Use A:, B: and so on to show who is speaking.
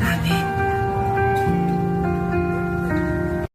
A: I mean.